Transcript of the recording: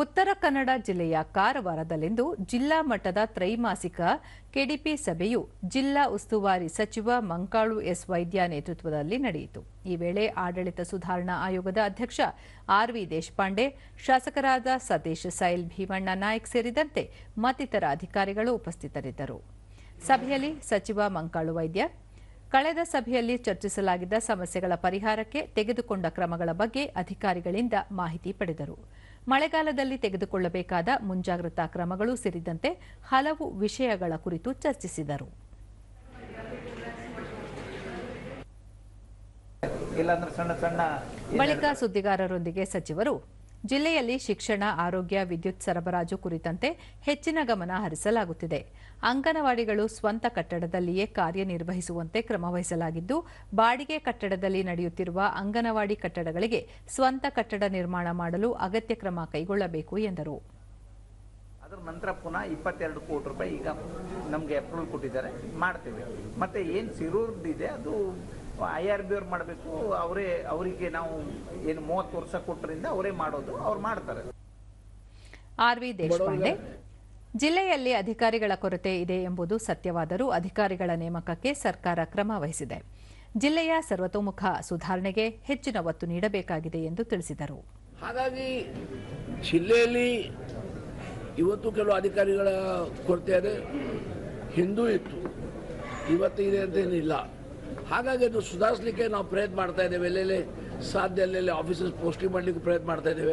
ಉತ್ತರ ಕನ್ನಡ ಜಿಲ್ಲೆಯ ಕಾರವಾರದಲ್ಲಿಂದು ಜಿಲ್ಲಾ ಮಟ್ಟದ ತ್ರೈಮಾಸಿಕ ಕೆಡಿಪಿ ಸಭೆಯು ಜಿಲ್ಲಾ ಉಸ್ತುವಾರಿ ಸಚಿವ ಮಂಕಾಳು ಎಸ್ ವೈದ್ಯ ನೇತೃತ್ವದಲ್ಲಿ ನಡೆಯಿತು. ಈ ವೇಳೆ ಆಡಳಿತ ಸುಧಾರಣಾ ಆಯೋಗದ ಅಧ್ಯಕ್ಷ ಆರ್ ವಿ ದೇಶಪಾಂಡೆ, ಶಾಸಕರಾದ ಸತೀಶ್ ಸೈಲ್ ಭೀಮಣ್ಣ ನಾಯಕ್ ಸೇರಿದಂತೆ ಮತ್ತಿತರ ಅಧಿಕಾರಿಗಳು ಉಪಸ್ಥಿತರಿದ್ದರು. ಸಭೆಯಲ್ಲಿ ಸಚಿವ ಮಂಕಾಳು ವೈದ್ಯ ಕಳೆದ ಸಭೆಯಲ್ಲಿ ಚರ್ಚಿಸಲಾಗಿದ್ದ ಸಮಸ್ಯೆಗಳ ಪರಿಹಾರಕ್ಕೆ ತೆಗೆದುಕೊಂಡ ಕ್ರಮಗಳ ಬಗ್ಗೆ ಅಧಿಕಾರಿಗಳಿಂದ ಮಾಹಿತಿ ಪಡೆದರು. ಮಳೆಗಾಲದಲ್ಲಿ ತೆಗೆದುಕೊಳ್ಳಬೇಕಾದ ಮುಂಜಾಗ್ರತಾ ಕ್ರಮಗಳು ಸೇರಿದಂತೆ ಹಲವು ವಿಷಯಗಳ ಕುರಿತು ಚರ್ಚಿಸಿದರು. ಬಳಿಕ ಸುದ್ದಿಗಾರರೊಂದಿಗೆ ಸಚಿವರು ಜಿಲ್ಲೆಯಲ್ಲಿ ಶಿಕ್ಷಣ, ಆರೋಗ್ಯ, ವಿದ್ಯುತ್ ಸರಬರಾಜು ಕುರಿತಂತೆ ಹೆಚ್ಚಿನ ಗಮನ ಹರಿಸಲಾಗುತ್ತಿದೆ. ಅಂಗನವಾಡಿಗಳು ಸ್ವಂತ ಕಟ್ಟಡದಲ್ಲಿಯೇ ಕಾರ್ಯನಿರ್ವಹಿಸುವಂತೆ ಕ್ರಮವಹಿಸಲಾಗಿದ್ದು, ಬಾಡಿಗೆ ಕಟ್ಟಡದಲ್ಲಿ ನಡೆಯುತ್ತಿರುವ ಅಂಗನವಾಡಿ ಕಟ್ಟಡಗಳಿಗೆ ಸ್ವಂತ ಕಟ್ಟಡ ನಿರ್ಮಾಣ ಮಾಡಲು ಅಗತ್ಯ ಕ್ರಮ ಕೈಗೊಳ್ಳಬೇಕು ಎಂದರು. ಅದರ ನಂತರ ಪುನಃ ಇಪ್ಪತ್ತೆರಡು ಕೋಟಿ ರೂಪಾಯಿ ಈಗ ನಮಗೆ ಅಪ್ರೂವಲ್ ಕೊಟ್ಟಿದ್ದಾರೆ, ಮಾಡ್ತೇವೆ. ಮತ್ತೆ ಏನು ಸಿರೂರ್ದಿದೆ ಅದು ಐ ಆರ್ ಬಿ ಅವ್ರು ಮಾಡಬೇಕು ಅವರೇ ಅವರಿಗೆ ನಾವು ಏನು ಮೂವತ್ತು ವರ್ಷ ಕೊಟ್ಟರಿಂದ ಅವರೇ ಮಾಡೋದು ಅವ್ರು ಮಾಡ್ತಾರೆ. ಆರ್ ವಿ ದೇಶಪಾಂಡೆ ಜಿಲ್ಲೆಯಲ್ಲಿ ಅಧಿಕಾರಿಗಳ ಕೊರತೆ ಇದೆ ಎಂಬುದು ಸತ್ಯವಾದರೂ ಅಧಿಕಾರಿಗಳ ನೇಮಕಕ್ಕೆ ಸರ್ಕಾರ ಕ್ರಮ ವಹಿಸಿದೆ. ಜಿಲ್ಲೆಯ ಸರ್ವತೋಮುಖ ಸುಧಾರಣೆಗೆ ಹೆಚ್ಚಿನ ಒತ್ತು ನೀಡಬೇಕಾಗಿದೆ ಎಂದು ತಿಳಿಸಿದರು. ಹಾಗಾಗಿ ಜಿಲ್ಲೆಯಲ್ಲಿ ಇವತ್ತು ಕೆಲವು ಅಧಿಕಾರಿಗಳ ಕೊರತೆ ಇದೆ. ಹಿಂದೂ ಇತ್ತು. ಇವತ್ತು ಇದೆ ಅಂತೇನಿಲ್ಲ. ಹಾಗಾಗಿ ಅದು ಸುಧಾರಿಸಲಿಕ್ಕೆ ನಾವು ಪ್ರಯತ್ನ ಮಾಡ್ತಾ ಇದ್ದೇವೆ. ಎಲ್ಲೆಲ್ಲಿ ಸಾಧ್ಯ, ಎಲ್ಲೆಲ್ಲಿ ಆಫೀಸಸ್ ಪೋಸ್ಟಿಂಗ್ ಮಾಡಲಿಕ್ಕೆ ಪ್ರಯತ್ನ ಮಾಡ್ತಾ ಇದ್ದೇವೆ.